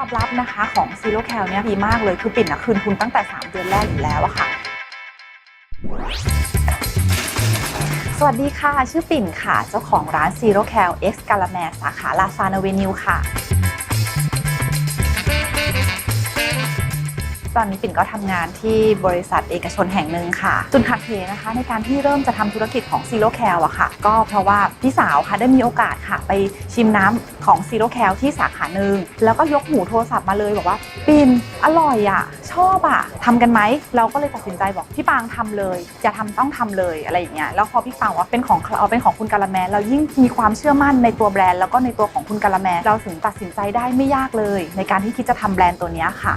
อบรับนะคะของซีโร่แคลเนี่ยดีมากเลยคือปิ่นอะคืนทุนตั้งแต่ 3 เดือนแรกอยู่แล้วอะค่ะ สวัสดีค่ะ ชื่อปิ่นค่ะ เจ้าของร้าน Zero Cal X กาลาแมสาขาลาซานเวนิวค่ะ อนนี้ปิ่นก็ทำงานที่บริษัทเอกชนแห่งหนึ่งค่ะ จุดหักเหนะคะ ในการที่เริ่มจะทำธุรกิจของ Zero Cal อะค่ะ ก็เพราะว่าพี่สาวค่ะได้มีโอกาสค่ะ ไปชิมน้ำของ Zero Cal ที่สาขาหนึ่งแล้วก็ยกหูโทรศัพท์มาเลยบอกว่าปิ่นอร่อยอะชอบอะทำกันไหมเราก็เลยตัดสินใจบอกพี่ปางทำเลยจะทำต้องทำเลยอะไรอย่างเงี้ยแล้วพอพี่ปางว่าเป็นของเราเป็นของคุณกาละแมเรายิ่งมีความเชื่อมั่นในตัวแบรนด์ แล้วก็ในตัวของคุณกาละแมเราถึงตัดสินใจได้ไม่ยากเลย ในการที่คิดจะทำแบรนด์ตัวนี้ค่ะ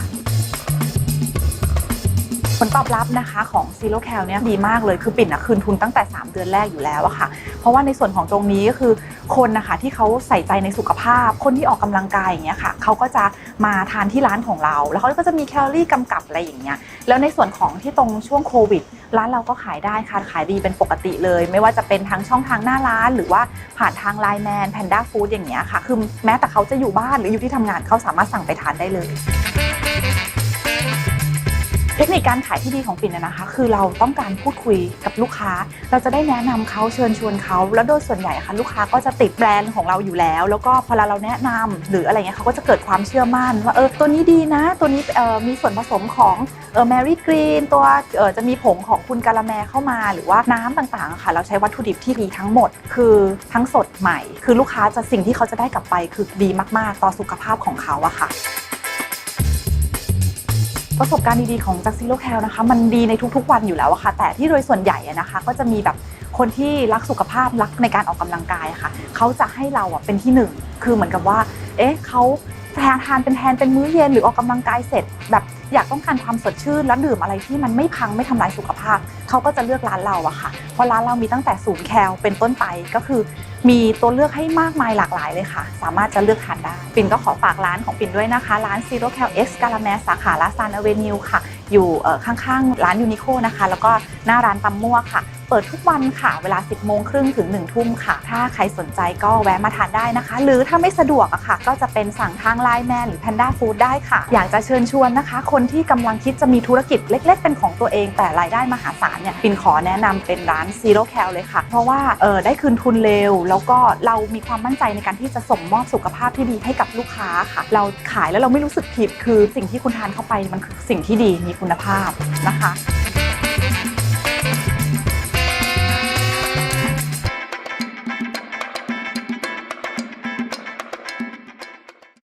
ลตอบรับนะคะของ Zero Cal เนี่ยดีมากเลยคือปิ่นอะคืนทุนตั้งแต่ 3 เดือนแรกอยู่แล้วอะค่ะ เพราะว่าในส่วนของตรงนี้ก็คือคนนะคะที่เขาใส่ใจในสุขภาพ คนที่ออกกำลังกายอย่างเงี้ยค่ะเขาก็จะมาทานที่ร้านของเรา แล้วเขาก็จะมีแคลอรี่กำกับอะไรอย่างเงี้ยแล้วในส่วนของที่ตรงช่วงโควิดร้านเราก็ขายได้ค่ะขายดีเป็นปกติเลย ไม่ว่าจะเป็นทางช่องทางหน้าร้าน หรือว่าผ่านทางไลน์แมนแพนด้าฟู้ดอย่างเงี้ยค่ะคือแม้แต่เขาจะอยู่บ้านหรืออยู่ที่ทำงานเขาสามารถสั่งไปทานได้เลย คนิคการขายที่ดีของปิ่นนะนะคะ คือเราต้องการพูดคุยกับลูกค้า เราจะได้แนะนำเขาเชิญชวนเขาแล้วโดยส่วนใหญ่ค่ะลูกค้าก็จะติดแบรนด์ของเราอยู่แล้ว แล้วก็พอเราแนะนำหรืออะไรเงี้ยเขาก็จะเกิดความเชื่อมั่นว่าเออตัวนี้ดีนะ ตัวนี้เออมีส่วนผสมของเออแมรี่กรีนตัวเออจะมีผงของคุณกาละแมเข้ามา หรือว่าน้ำต่างๆค่ะ เราใช้วัตถุดิบที่ดีทั้งหมด คือทั้งสดใหม่ คือลูกค้าจะสิ่งที่เขาจะได้กลับไปคือดีมากๆ ต่อสุขภาพของเขาอะค่ะ ประสบการณ์ดีๆของจากซิโลแคลนะคะ มันดีในทุกๆวันอยู่แล้วอะค่ะ แต่ที่โดยส่วนใหญ่อะนะคะ ก็จะมีแบบคนที่รักสุขภาพรักในการออกกำลังกายะค่ะ เขาจะให้เราอะเป็นที่หนึ่งคือเหมือนกับว่า เอ๊ะเขาแทนทานเป็นแทนเป็นมื้อเย็นหรือออกกำลังกายเสร็จแบบ อยากต้องการความสดชื่นแล้วดื่มอะไรที่มันไม่พังไม่ทำลายสุขภาพ เขาก็จะเลือกร้านเราอะค่ะ เพราะร้านเรามีตั้งแต่ศูนย์แคลเป็นต้นไปก็คือ มีตัวเลือกให้มากมายหลากหลายเลยค่ะ สามารถจะเลือกทานได้ปิ่นก็ขอฝากร้านของปิ่นด้วยนะคะ ร้าน Zero Cal X กาลาแมสาขาลาซานอเวนิวค่ะ อยู่ข้างๆ ร้านยูนิโคนะคะ แล้วก็หน้าร้านตำมั่วค่ะ ปิดทุกวันค่ะ เวลา 10 โมงครึ่งถึง 1 ทุ่มค่ะ ถ้าใครสนใจก็แวะมาทานได้นะคะ หรือถ้าไม่สะดวกอะค่ะ ก็จะเป็นสั่งทางไลน์แมนหรือ Panda Food ได้ค่ะ อยากจะเชิญชวนนะคะ คนที่กำลังคิดจะมีธุรกิจเล็ก ๆ เป็นของตัวเอง แต่รายได้มหาศาลเนี่ยปินขอแนะนำเป็นร้าน Zero Cal เลยค่ะ เพราะว่าเออได้คืนทุนเร็ว แล้วก็เรามีความมั่นใจในการที่จะส่งมอบสุขภาพที่ดีให้กับลูกค้าค่ะ เราขายแล้วเราไม่รู้สึกผิดคือสิ่งที่คุณทานเข้าไปมันคือสิ่งที่ดีมีคุณภาพนะคะ